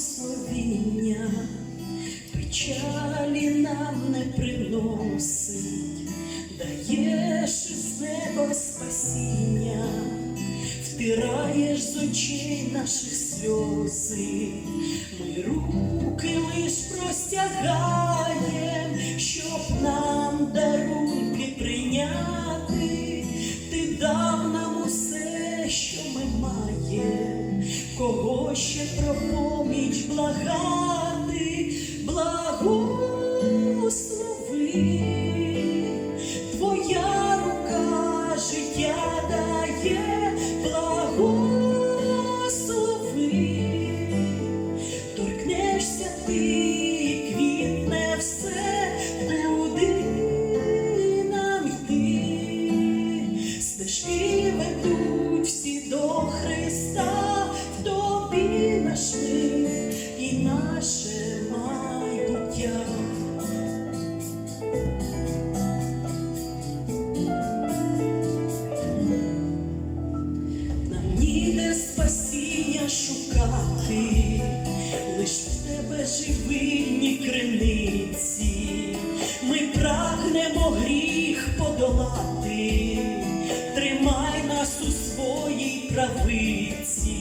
благословіння, печалі нам не приносить, даєш із неба спасіння, втираєш з очей наших сльози, ми руки лиш простягаєм, щоб нам дарунки прийняти, ти дав нам усе, що ми маєм, кого ще про поміч благати, наше майбуття. Нам ніде спасіння шукати, лиш в тебе живильні криниці, ми прагнемо гріх подолати, тримай нас у своїй правиці,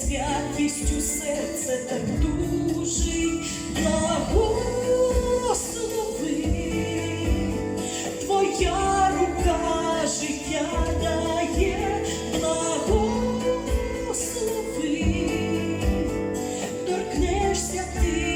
святістю серце так дужий, благослови, твоя рука життя дає, благослови, торкнешся ти.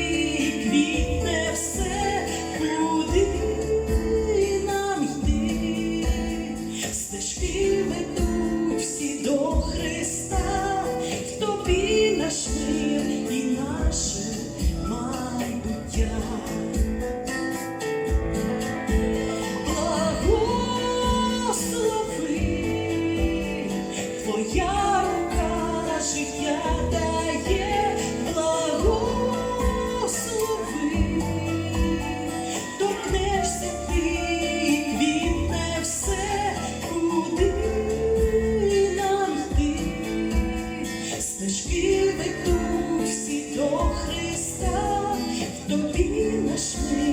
Christmas.